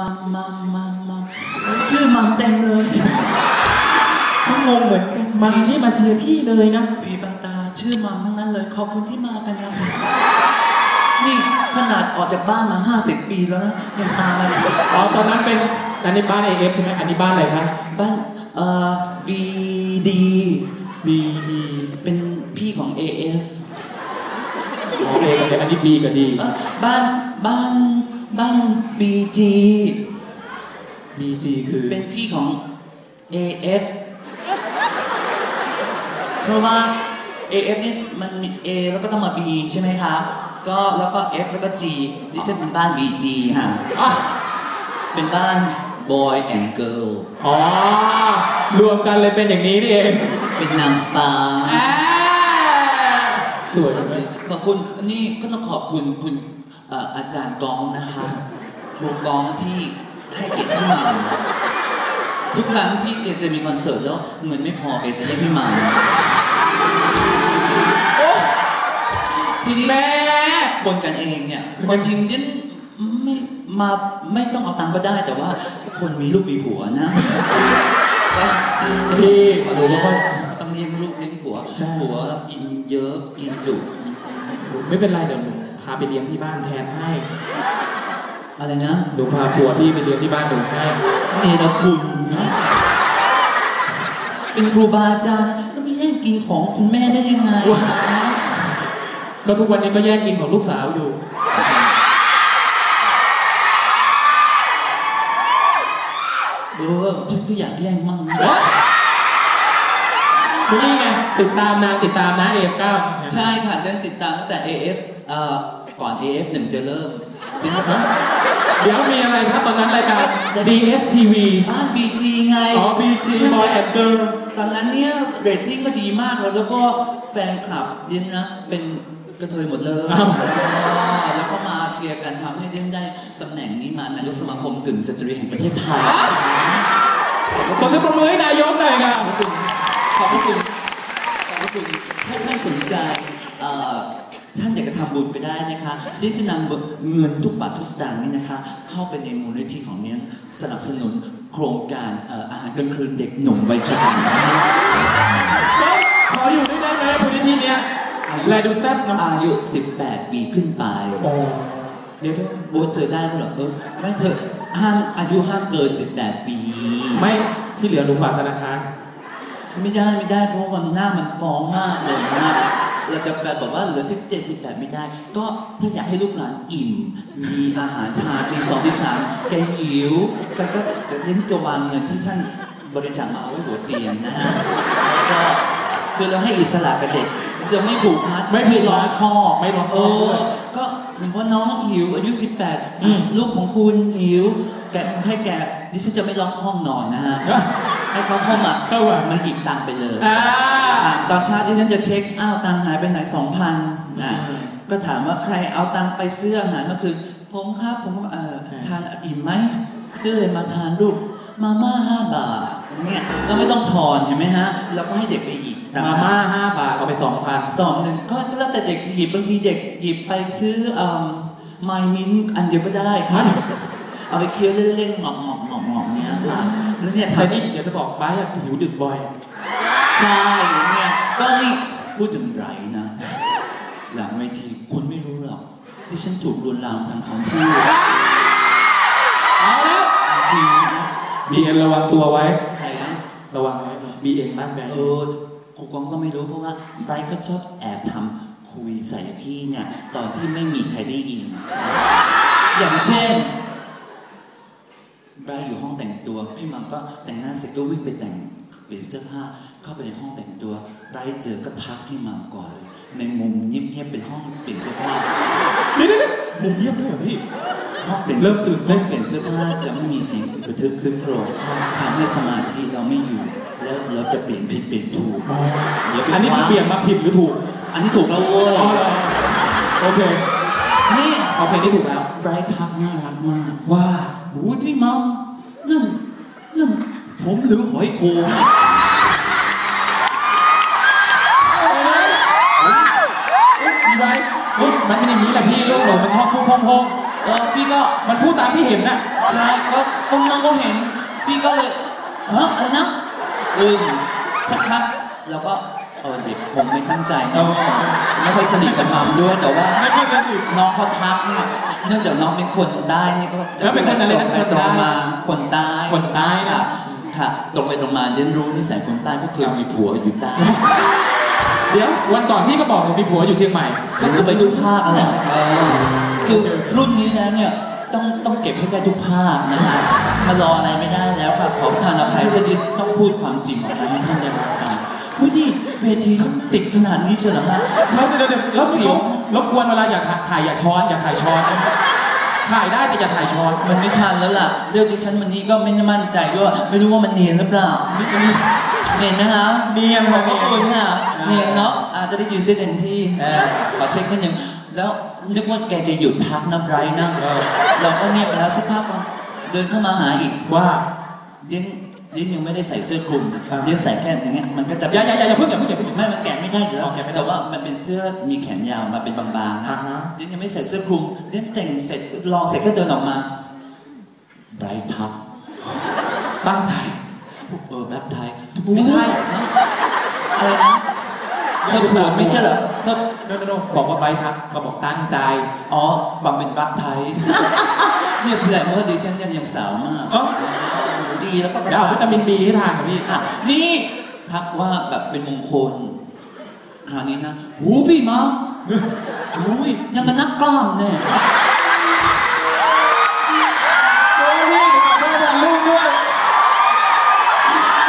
มัมมัมมัมมัมชื่อมัมเต็มเลยก็งงเหมือนกันมานี่มาเชียร์พี่เลยนะผีบังตาชื่อมัมทั้งนั้นเลยขอบคุณที่มากันนะนี่ขนาดออกจากบ้านมา 50 ปีแล้วนะยังตามมาสิอ๋อตอนนั้นเป็นอันนี้บ้านเอฟใช่ไหมอันนี้บ้านอะไรคะบ้านเอ่อบีดีบีดีเป็นพี่ของ AF อ๋อเอกับเออันนี้บีกับดีเอ่อบ้านบ้าน บ้าน BG บีจีคือเป็นพี่ของ AF เพราะว่า AF นี่มันมี A แล้วก็ต้องมา B ใช่ไหมคะ ก็แล้วก็ F แล้วก็ G ดิฉันเป็นบ้าน BG ค่ะอะเป็นบ้าน Boy and Girl อ๋อ รวมกันเลยเป็นอย่างนี้นี่เองเป็นนางฟ้าอ่าสวยไหมขอบคุณอันนี้ก็ต้องขอบคุณคุณ เอ่ออาจารย์กองนะคะครูกองที่ให้เกียรติพี่หมัมทุกครั้งที่แกจะมีคอนเสิร์ตแล้วเงินไม่พอแกจะให้พี่หมัมทีนี้แม่คนกันเองเนี่ยคนจริงเด่นไม่มาไม่ต้องเอาตังค์ก็ได้แต่ว่า คนมีลูกมีผัวนะพี่ขอหนูดูก็ว่าต้องเลี้ยงลูกเลี้ยงผัวใช่ผัวกินเยอะกินจุ ไม่เป็นไรเดี๋ยวหนูพาไปเลี้ยงที่บ้านแทนให้ อะไรนะหนูพาผัวพี่ไปเลี้ยงที่บ้านหนูให้เนรคุณนะเป็นครูบาอาจารย์แล้วไปแย่งกินของคุณแม่ได้ยังไงก็ทุกวันนี้ก็แย่งกินของลูกสาวอยู่ เออฉันก็อยากแย่งมั่งนะนี่ไงติดตามนางติดตามนะเอฟเก้าใช่ค่ะฉันติดตามตั้งแต่ AF เอ่อ ก่อน AF หนึ่งจะเริ่มเดี๋ยวมีอะไรครับตอนนั้นรายการ DSTV บ้าน BG ไงอ๋อ BG Boy and Girl ตอนนั้นเนี่ยเรตติ้งก็ดีมากแล้วแล้วก็แฟนคลับเดียนนะเป็นกระเทยหมดเลยอ้าวอ่าแล้วก็มาเชียร์กันทำให้เดียนได้ตำแหน่งนี้มานายกสมาคมกึ่งสตรีแห่งประเทศไทยขอเสียงปรบมือให้นายกหน่อยครับขอบพระคุณขอบพระคุณถ้าท่านสนใจเอ่อ ท่านอยากจะทำบุญไปได้นะคะเดียนจะนำเงินทุกบาททุกสตางค์นี่นะคะ เข้าไปในมูลนิธิของเนี้ยสนับสนุนโครงการเอ่ออาหารกลางคืนเด็กหนุ่มวัยชราขออยู่ด้วยได้ไหมมูลนิธิเนี้ยแลดูแซ่บเนาะอายุ 18 ปีขึ้นไปโอ้เดี๋ยวเดี๋ยวโอ้เธอได้ไหมเหรอเออไม่เธอห้ามอายุห้ามเกิน 18 ปี ไม่ที่เหลือหนูฝากธนาคารไม่ได้ไม่ได้เพราะวันหน้ามันฟ้องมากเลยนะ เราจะแปลบอกว่าเหลือ 17 18ไม่ได้ ก็ถ้าอยากให้ลูกหลานอิ่ม มีอาหารทานตีสองตีสามแกหิวก็ก็จะเรียนที่จะวางเงินที่ท่านบริจาคมาเอาไว้หัวเตียงนะฮะแล้วก็คือเราให้อิสระกับเด็กจะไม่ผูกมัดไม่ผูกมัดร้องคอกไม่ร้องคเออกด้วยอก็สมมติว่าน้องหิวอายุอืม18 ลูกของคุณหิวแกให้แกดิฉันจะไม่ล็อกห้องนอนนะฮะ ให้เขาเข้ามาเข้ามามาหยิบตังค์ไปเลยอ่าอะตอนเช้าดิฉันจะเช็คอ้าวตังค์หายไปไหนสองพันอะอืมก็ถามว่าใครเอาตังค์ไปซื้ออาหารเมื่อคืนผมครับผมก็เอ่ออืมทานอิ่มไหมซื้ออะไรมาทานลูกมาม่าห้าบาทเนี่ยก็ไม่ต้องทอนเห็นไหมฮะเราก็ให้เด็กไปอีกต่งมาหากม่าห้าบาทเอาไปสองพันสองหนึ่งก็แล้วแต่เด็กหยิบบางทีเด็กหยิบไปซื้อไมมินอันเดียวก็ได้ครับ เอาไปเคี้ยวเล่นๆหงอกหงอกหงอกหงอกเนี้ยค่ะ แล้วเนี่ยแต่ทำนี่เดี๋ยวจะบอกบ้าอยหิวดึกบ่อย ใช่เนี่ยก็นี่พูดถึงไรนะ หลังเวทีคุณไม่รู้หรอกที่ฉันถูกลวนลามทางคำพูดเอาแล้วจริงบีเอ็นระวังตัวไว้ ใครนะระวังไว้บีเอ็นบ้านแบงค์เออครูกองก็ไม่รู้เพราะว่าไบรท์ก็ชอบแอบทำคุยใส่พี่เนี่ยตอนที่ไม่มีใครได้ยิน อย่างเช่นไบรท์อยู่ ก็แต่งหน้าเสร็จก็วิ่งไปแต่งเปลี่ยนเสื้อผ้าเข้าไปในห้องแต่งตัวไบรท์เจอก็ทักพี่มัมก่อนเลย ในมุมเงียบๆเป็นห้องเปลี่ยนเสื้อผ้าเดี๋ยวเดี๋ยวเดี๋ยวมุมเยี่ยมด้วยเหรอพี่ห้องเปลี่ยนเริ่มตื่นเต้ห้นองเปลี่ยนเสื้อผ้าจะไม่มีเสียงกระทึกคึกโครมทำให้สมาธิเราไม่อยู่ แล้วเราจะเปลี่ยนผิดเปลี่ยนถูกเดี๋ยวไปอันนี้คือคว้าเปลี่ยนมาผิดหรือถูก อันนี้ถูกแล้วเว้ยอ๋อเหรอโอเคนี่เอาเพลงที่ถูกแล้วไบรท์ทักน่ารักมากว่าโอ้ยพี่มัมนั่นนั่น ผมหรือหอยโขงมีไว้เฮ้ยมันเป็นอย่างนี้แหละพี่ลูกหนูมันชอบพูดพองเออพี่ก็มันพูดตามที่เห็นน่ะ ใช่ก็ตรงนั้นก็เห็น พี่ก็เลยฮะอะไรนะอึ้งสักพักเราก็เออเด็กคงไม่ตั้งใจเนอะไม่ค่อยสนิทกับมัมด้วยแต่ว่า ไม่ค่อยสนิทน้องเขาทักเนี่ยเนื่องจากน้องเป็นคนใต้นี่ก็แล้วเป็นคนอะไรนะตรงปตรงมาคนใต้คนใต้นะ ค่ะค่ะตรงไปตรงมาเรียนรู้นิสัยคนใต้ก็เคยมีผัวอยู่ใต้เดี๋ยววันก่อนพี่ก็บอกหนูมีผัวอยู่เชียงใหม่ก็คือไปทุกภาคอะไรเออคือรุ่นนี้แล้วเนี่ยต้องต้องเก็บให้ได้ทุกภาคนะฮะมารออะไรไม่ได้แล้วค่ะขอประทานอภัยที่ต้องพูดความจริงออกมาให้ท่านได้รับกันอุ้ยนี่เวทีต้องติดขนาดนี้เชียวเหรอฮะแล้วเดี๋ยวเดี๋ยวแล้วเสียวรบกวนเวลาอย่าถ่ายถ่ายอย่าช้อนอย่าถ่ายช้อน ถ่ายได้แต่อย่าถ่ายช้อนมันไม่ทันแล้วล่ะ เรื่องที่ฉันวันนี้ก็ไม่ได้มั่นใจด้วยว่าไม่รู้ว่ามันเนียนหรือเปล่าไม่ไม่เนียนนะคะเนียนขค่ะอบพระคุณค่ะเนียนเนาะอาจจะได้ยืนได้เต็มที่เออขอเช็คนิดนึงแล้วนึกว่าแกจะหยุดพักน้ำไรนะเออเราก็เงียบไปแล้วสักพักเดินเข้ามาหาอีกว่าเดิ้นเดิ้ นยังไม่ได้ใส่เสื้อคลุมครับเดิ้นใส่แค่อย่างเงี้ยมันก็จะอย่าอย่าอย่าอย่าเพิ่งอย่าเพิ่งอย่าเพิ่งไม่มันแกะไม่ได้อยู่แล้วอ๋อแกะไม่ได้แต่ว่ามันเป็นเสื้อมีแขนยาวมาเป็นบางๆนะอ่าฮะเดิ้นยังไม่ใส่เสื้อคลุมเดิ้นแต่งเสร็จลองเสร็จก็เดินออกมาไบรท์ทับตั้งใจเออแบล็คไทยไม่ใช่นะอะไรนะเธอผัวไม่ใช่เหรอเธอโนโนโนบอกว่าใบทักเขาบอกตั้งใจ อ๋อบางเป็นแบล็คไทย เนี่ยแสดงว่าดิฉันยังยังสาวมากเอ้าหนู ดีแล้วก็กระเดี๋ยวเอาชัวิบตามินบีให้ทานกับพี่อะนี่ทักว่าแบบเป็นมงคล คราวนี้นะหูพี่มาหูยยังกับนักกล้ามเนี่ยโอ้ยพี่ขอโทษแทนลูกด้วย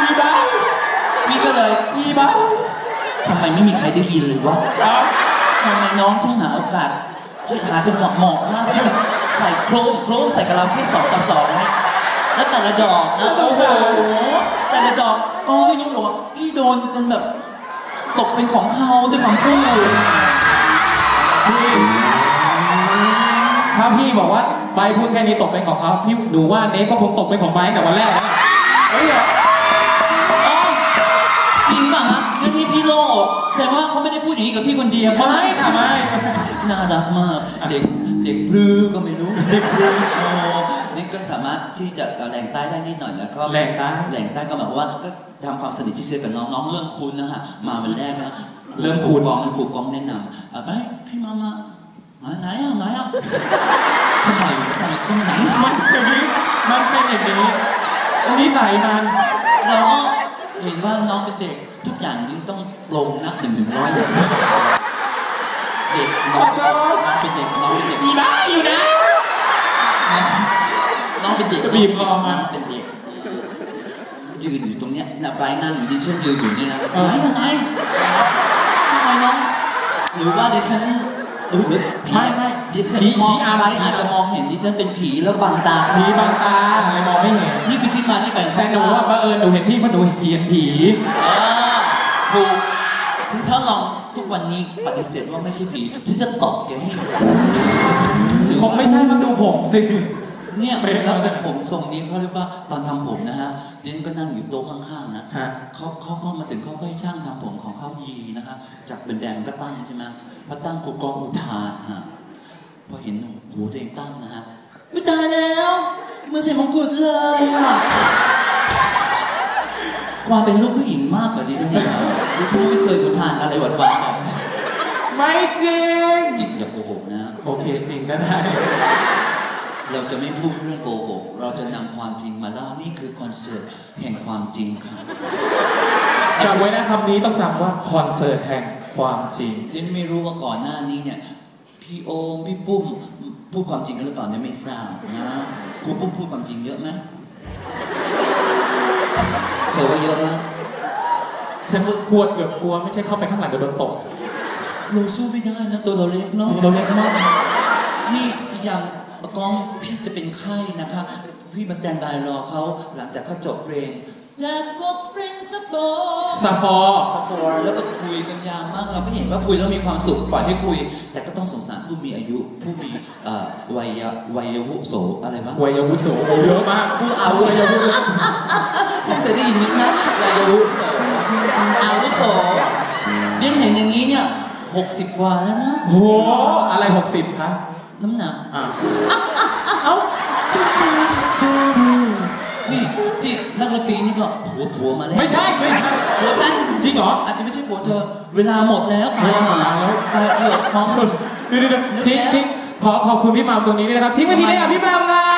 อีบ้าพี่ก็เลยอีบ้าทำไมไม่มีใครได้ยินเลยวะเอาทำไมน้องช่างหาโอกาสที่หาจะเหมาะเหมาะมากที่แบบใส่โครมโครมใส่กับเราแค่สองต่อสองนะ แล้วแต่ละดอกนะโอ้โหแต่ละดอกก็ไม่รู้หรอกว่าพี่โดนจนแบบตกเป็นของเขาด้วยคำพูดพี่ถ้าพี่บอกว่าใบพูดแค่นี้ตกเป็นของเขาพี่ดูว่าเนสก็คงตกเป็นของใบตั้งแต่วันแรกแล้วเฮ้ยเหรออ๋อจริงป่ะฮะงั้นนี่พี่โลกแสดงว่าเขาไม่ได้พูดอย่างนี้กับพี่คนเดียวไม่ค่ะไม่น่ารักมาก เด็กเด็กพลือก็ไม่รู้เด็กพลือโอ้นี่ก็ สามารถที่จะแรงใต้ได้นิดหน่อยแล้วก็แรงใต้แรงใต้ก็หมายความว่าก็ทำความสนิทที่เชื่อกับน้องน้องเริ่มคุ้นแล้วฮะมาวันแรกนะเริ่มคุ้นกองครูกองแนะนำอะไปพี่มามามาไหนอะไหนอะทำไมทำไมตรงไหนมันเป็นอย่างนี้มันเป็นอย่างนี้นิสัยมันเราก็เห็นว่าน้องเป็นเด็กทุกอย่างนี้ต้องลงนับหนึ่งถึงร้อยหมดเด็กน้องน้องเป็นเด็กน้องเป็นเด็กอีบ้าอยู่นะ น้องเป็นเด็กจะบีบคอมาน้งเป็นเด็กยืนอยู่ตรงเนี้ยนะปลายหน้าอยู่ดิฉันยืนอยู่เนี่ยนะเออไหนอะไหนทำไมน้องหรือว่าดิฉันหรือหรือไม่ไม่ดิฉันผีมองผีอาไปผีอาจจะมองเห็นดิฉันเป็นผีแล้วบังตาเขาผีบางตาอะไรมองไม่เห็นนี่คือที่มาที่ไปของแต่หนูว่าบังเอิญหนูเห็นพี่เพราะหนูเห็นผีเห็นผีเออถูกถ้าลองทุกวันนี้ปฏิเสธว่าไม่ใช่ผีฉันจะตบแกให้ถือคงไม่ใช่มันดูผมสิ เนี่ยไม่แล้วผมทรงนี้เขาเรียกว่าตอนทำผมนะฮะดิฉันก็นั่งอยู่โต๊ะข้างๆนะฮะเขาเขาก็มาถึงเขาก็ให้ช่างทำผมของเขายีนะคะจากเป็นแบรนด์มันก็ตั้งใช่ไหมพอตั้งครูกองอุทานฮะพอเห็นหูตัวเองตั้งนะฮะอุ๊ยตายแล้วมือใส่มงกุฎเลยอะความเป็นลูกผู้หญิงมากกว่าดิฉันอีกอะดิฉันไม่เคยอุทานอะไรหวานๆแบบไม่จริงจริงอย่าโกหกนะ โอเคจริงก็ได้ เราจะไม่พูดเรื่องโกหก เราจะนำความจริงมาเล่า นี่คือคอนเสิร์ตแห่งความจริงค่ะ จำไว้นะคำนี้ต้องจำว่าคอนเสิร์ตแห่งความจริงเดนไม่รู้ว่าก่อนหน้านี้เนี่ย พี่โอมพี่ปุ้มพูดความจริงกันหรือเปล่าเนี่ยไม่ทราบนะครูปุ้มพูดความจริงเยอะไหมเกิดว่าเยอะไหมฉันกลัวเกือบกลัวไม่ใช่เข้าไปข้างหลังเดี๋ยวโดนตกเราสู้ไม่ได้นะตัวเราเล็กเนาะเราเล็กมาก นี่อีกอย่าง กองพี่จะเป็นไข้นะคะ พี่มาแซนบายรอเขาหลังจากเขาจบเพลง Let what friends support ซาฟอร์สปอร์แล้วก็คุยกันยาวมาก เราก็เห็นว่าคุยแล้วมีความสุขปล่อยให้คุย แต่ก็ต้องสงสารผู้มีอายุ ผู้มีเอ่อวัยวัยวุโสอะไรวะวัยวุโสโอ้เยอะมาก ผู้อาวุโสท่านเคยได้ยินไหมครับวัยวุโสอาวุโสเนี่ยเห็นอย่างนี้เนี่ยหกสิบกว่าแล้วนะโอ้โหอะไรหกสิบครับ น้ำหนักอะเอ้านี่ที่นักดนตรีนี่ก็ผัวผัวมาแล้วไม่ใช่ไม่ใช่ผัวฉันจริงเหรออาจจะไม่ใช่ผัวเธอ เวลาหมดแล้วตายเวลาหมดแล้วตายเกือบพร้อมเดี๋ยวเดี๋ยวเดี๋ยวทิ้งทิ้งขอขอบคุณพี่มามตรงนี้ด้วยนะครับทิ้งไว้ทีนี้อะพี่มามครับ